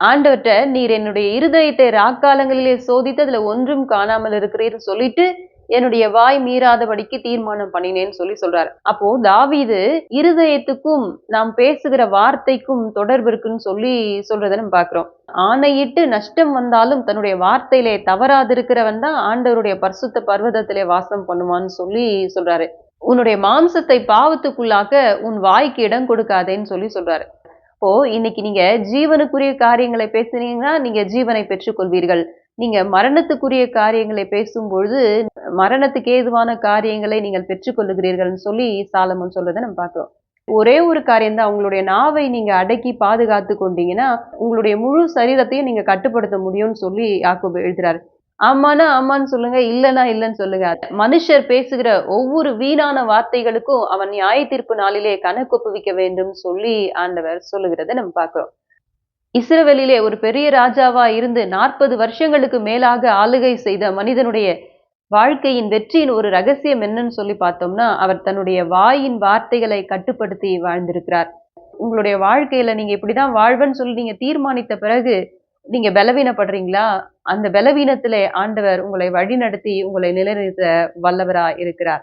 ஆண்டவர்கிட்ட நீர் என்னுடைய இருதயத்தை ராக்காலங்களிலே சோதித்து அதுல ஒன்றும் காணாமல் இருக்கிறீர் சொல்லிட்டு என்னுடைய வாய் மீறாதபடிக்கு தீர்மானம் பண்ணினேன்னு சொல்லி சொல்றாரு. அப்போ தாவீது இருதயத்துக்கும் நாம் பேசுகிற வார்த்தைக்கும் தொடர்பு இருக்குன்னு சொல்லி சொல்றதை நம்ம பாக்குறோம் ஆணையிட்டு நஷ்டம் வந்தாலும் தன்னுடைய வார்த்தையிலே தவறாதிருக்கிறவன் தான் ஆண்டவருடைய பரிசுத்த பர்வதத்திலே வாசம் பண்ணுவான்னு சொல்லி சொல்றாரு. உன்னுடைய மாம்சத்தை பாவத்துக்குள்ளாக்க உன் வாய்க்கு இடம் கொடுக்காதேன்னு சொல்லி சொல்றாரு. இப்போ இன்னைக்கு நீங்க ஜீவனுக்குரிய காரியங்களை பேசுனீங்கன்னா நீங்க ஜீவனை பெற்றுக்கொள்வீர்கள். நீங்க மரணத்துக்குரிய காரியங்களை பேசும்பொழுது மரணத்துக்கு ஏதுவான காரியங்களை நீங்கள் பெற்றுக்கொள்ளுகிறீர்கள்னு சொல்லி சாலமன் சொல்றதை நம்ம பார்க்கிறோம். ஒரே ஒரு காரியம் தான் உங்களுடைய நாவை நீங்க அடக்கி பாதுகாத்து கொண்டீங்கன்னா உங்களுடைய முழு சரீரத்தையும் நீங்க கட்டுப்படுத்த முடியும்னு சொல்லி யாக்கோபு எழுதுறாரு. ஆமானா ஆமான்னு சொல்லுங்க. இல்லைன்னா இல்லைன்னு சொல்லுங்க. மனுஷர் பேசுகிற ஒவ்வொரு வீணான வார்த்தைகளுக்கும் அவன் நியாய தீர்ப்பு நாளிலே கணக்கொப்புவிக்க வேண்டும் சொல்லி ஆண்டவர் சொல்லுகிறதை நம்ம பார்க்கிறோம். இஸ்ரவேலிலே ஒரு பெரிய ராஜாவா இருந்து நாற்பது வருஷங்களுக்கு மேலாக ஆளுகை செய்த மனிதனுடைய வாழ்க்கையின் வெற்றியின் ஒரு ரகசியம் என்னன்னு சொல்லி பார்த்தோம்னா அவர் தன்னுடைய வாயின் வார்த்தைகளை கட்டுப்படுத்தி வாழ்ந்திருக்கிறார். உங்களுடைய வாழ்க்கையில நீங்க இப்படிதான் வாழ்வன்னு சொல்லி நீங்க தீர்மானித்த பிறகு நீங்க பலவீனப்படுறீங்களா? அந்த பலவீனத்திலே ஆண்டவர் உங்களை வழிநடத்தி உங்களை நிலைநிறுத்த வல்லவரா இருக்கிறார்.